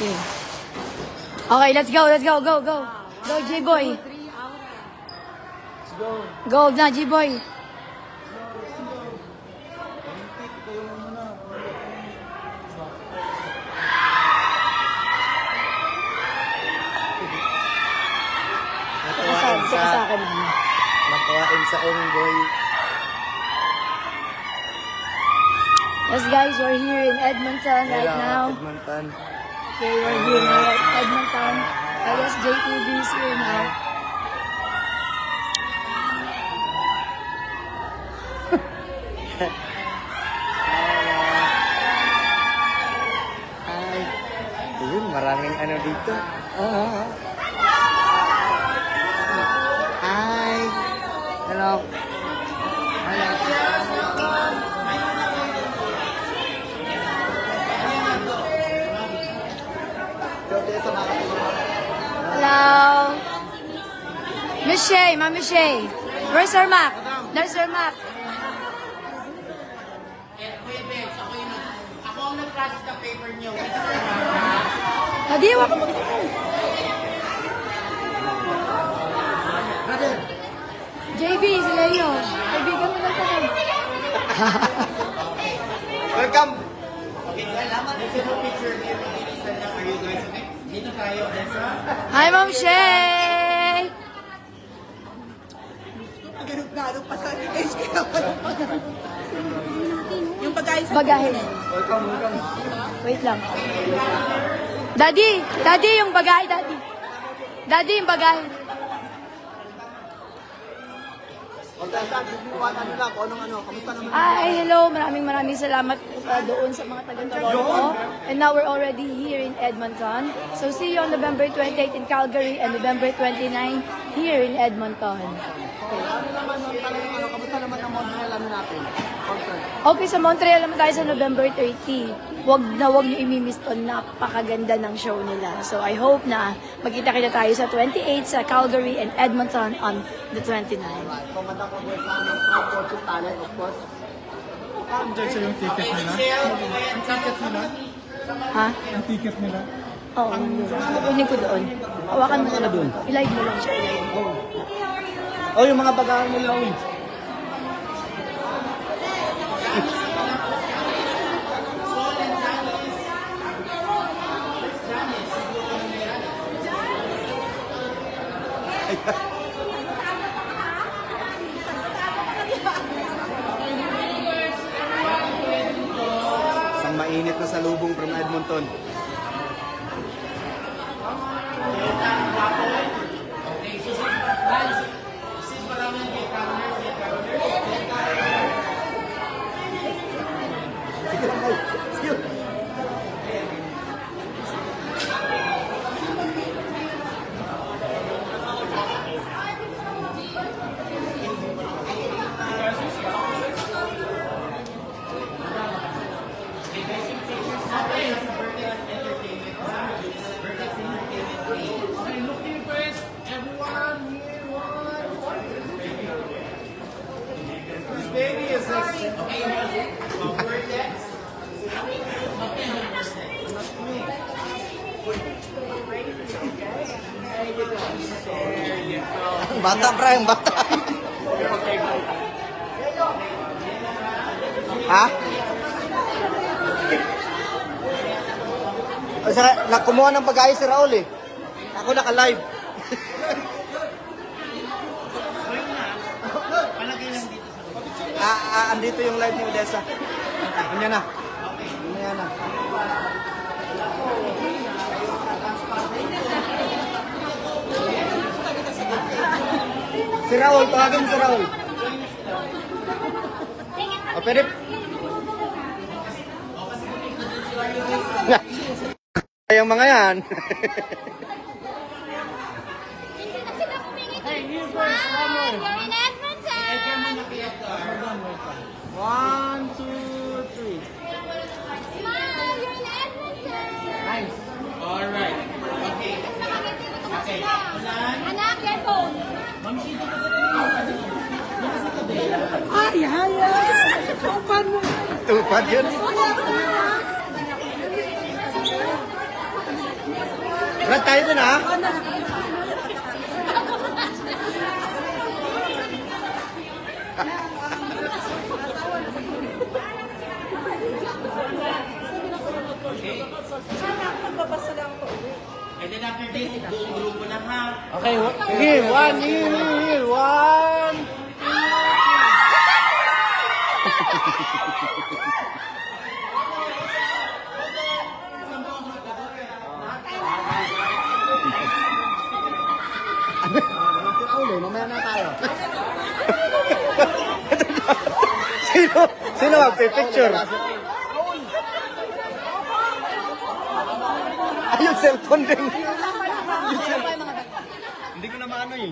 Okay. Okay, let's go, let's go, go, go. Go. Let's go. Go na, J-Boy. Natawain Sa, sa, sa sa, akin, mama. natawain sa Onggoy. Yes, guys, we're here in Edmonton right now. Edmonton. Okay, we're here at Edmonton. Alias JTV is here now. Ay. Ayun, maraming ano dito. Ah. Hi. Hello. Hello. Miss Shay, Ma'am Miss Shay. Where's our map? There's our map. Ako ang nag-process ng paper niyo. Nadiwa ka mo. JB, sila yun. Kaibigan mo lang kami. Welcome. Okay, salamat. This is a picture here. Dito tayo. Hi, Ma'am Shay. Ganun-ganun pa sa SK Yung pagkain sa Bagahe. Welcome, welcome. Wait lang. Daddy! Daddy, yung bagahe, Daddy. Daddy, yung bagahe. Ano. Ay, hello. Maraming maraming salamat uh, doon sa mga taga-Toronto. And now we're already here in Edmonton. So see you on November 28 in Calgary and November 29 here in Edmonton. Ano naman ang talagang ano, kamusta naman ang Montreal ano natin? Concert. Okay, sa Montreal naman tayo sa November 30. Wag na wag niyo imimiss to. Napakaganda ng show nila. So I hope na magkita-kita tayo sa 28 sa Calgary and Edmonton on the 29. Kumanda ko boy sa aming Proud Fortune Talent, of course. Diyan sa yung ticket nila. Ticket nila. Ha? Ang ticket nila. Oo. Kunin ko doon. Hawakan mo na doon. I-live mo lang siya. I-live mo. Oh, yung mga bagahan nila, uy. Isang mainit na salubong from Edmonton. Bata, pre, yung bata. ha? O saka, nakumuha ng pag-ayos si Raul eh. Ako naka-live. ah, ah, andito yung live ni Odessa. Ano na? Ano na? Si Raul, tawagin mo si Raul. O, pwede. Yung mga yan. You're in Edmonton! One, two, three. Smile! You're in Edmonton! Alright. Okay. Okay. Anak, get phone! Ay, ay, ay. Kapan mo. Tupad yun. Brad, tayo dun ha. Then after this, buong grupo na ha. Okay, here, one, here, here, here, one. mamaya na tayo. sino, sino magpipicture? Ay, yung cellphone din. Hindi ko na maano eh.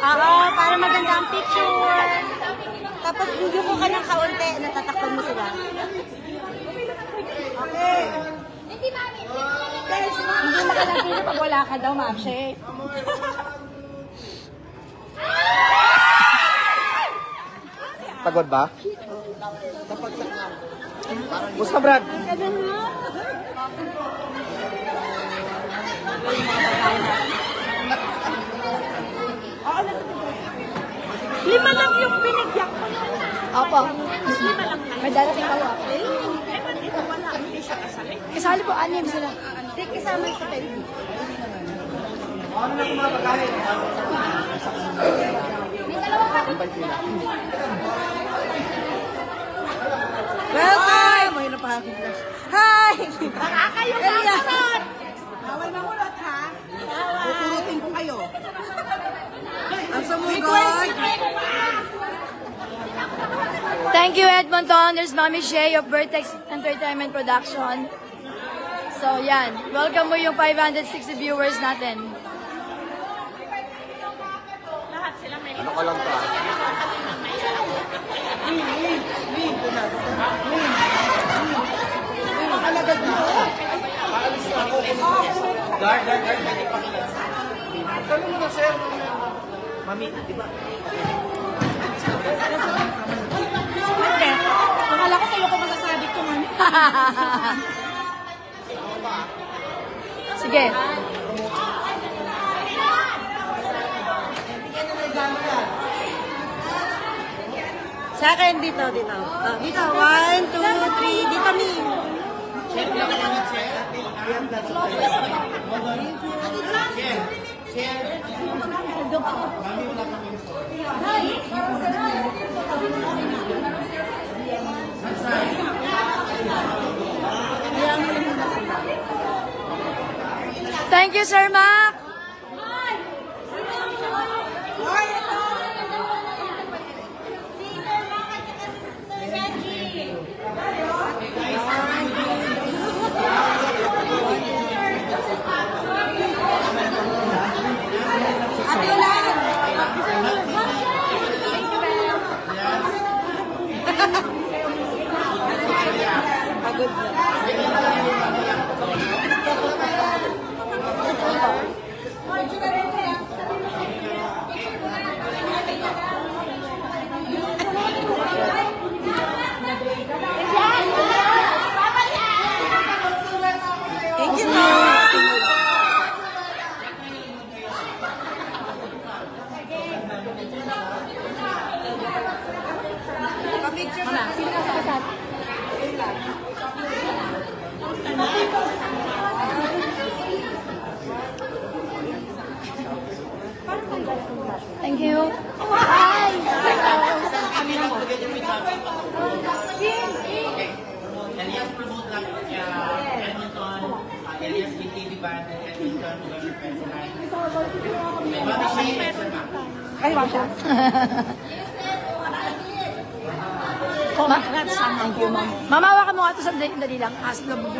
Oo, para maganda ang picture. Tapos video ko ka ng kaunti, natatakpan mo sila. Okay. Guys, hindi makalagay pag wala ka daw, ma'am. Pagod ba? Gusto, Brad? Lima lang yung binigyan ko. Opo. Lima lang. May darating pa ako. Eh, ewan ito, wala. Hindi siya kasali. Kasali po, anim sila. Hindi kasama sa pencil. Welcome! May napahagin na. Hi! Baka kayo kasunod! Bawal mahulot ha. Pupurutin ko kayo. Ang sumugod! Thank you, Edmonton. There's Mami Shay of Vertex Entertainment Production. So, yan. Welcome mo yung 560 viewers natin. Ano ko lang to Guard, guard, guard. Pwede pa kila. Mami, di ba? Ate, akala ko sa'yo ko masasabi ko man. Sige. Sa akin, dito, dito. Oh, dito, one, two, three, dito, mi. Thank you, Sir Mac. Na. Sino ka sa kasat? Thank you. Hi. Elias promote lang Edmonton, Elias King TV Band, Edmonton, Weather President. May Mami Shay, and Sir Mac. Ay, wag siya. Ma'am. Mamawa ka mo nga ito sa dali, lang. As love mo.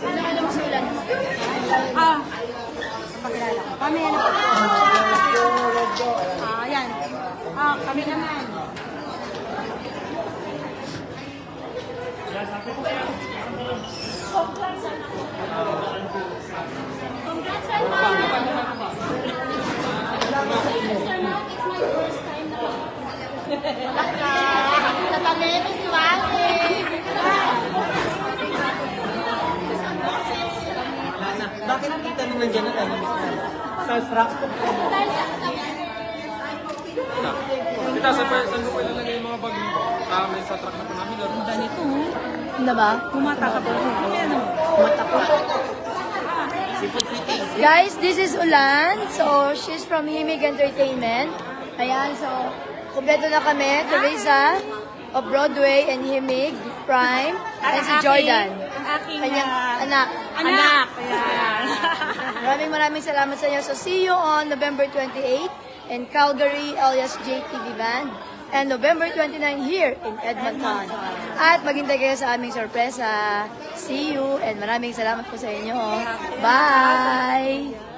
Ano ka naman sulan? Ah, pagkilala ko. Kami ano po? Ah, yan. Ah, kami naman. Congrats, Sir Mark. Sir Mark, it's my first time na Natameme si Wale. Bakit kita nung nandiyan na tayo? Starstruck? Kita sa saan ko ilalagay yung mga bag mo? Ah, may sa truck na po namin. Laro. Ano ba? Kumata ka po. Guys, this is Ulan. So, she's from Himig Entertainment. Ayan, so, kumpleto na kami. Teresa of Broadway and Himig Prime. And si Jordan. Ang aking Kanyang ah, anak. anak. Ayan. Maraming maraming salamat sa inyo. So, see you on November 28 in Calgary, alias JTV Band. And November 29 here in Edmonton. At maghintay kayo sa aming sorpresa. See you and maraming salamat po sa inyo. Bye!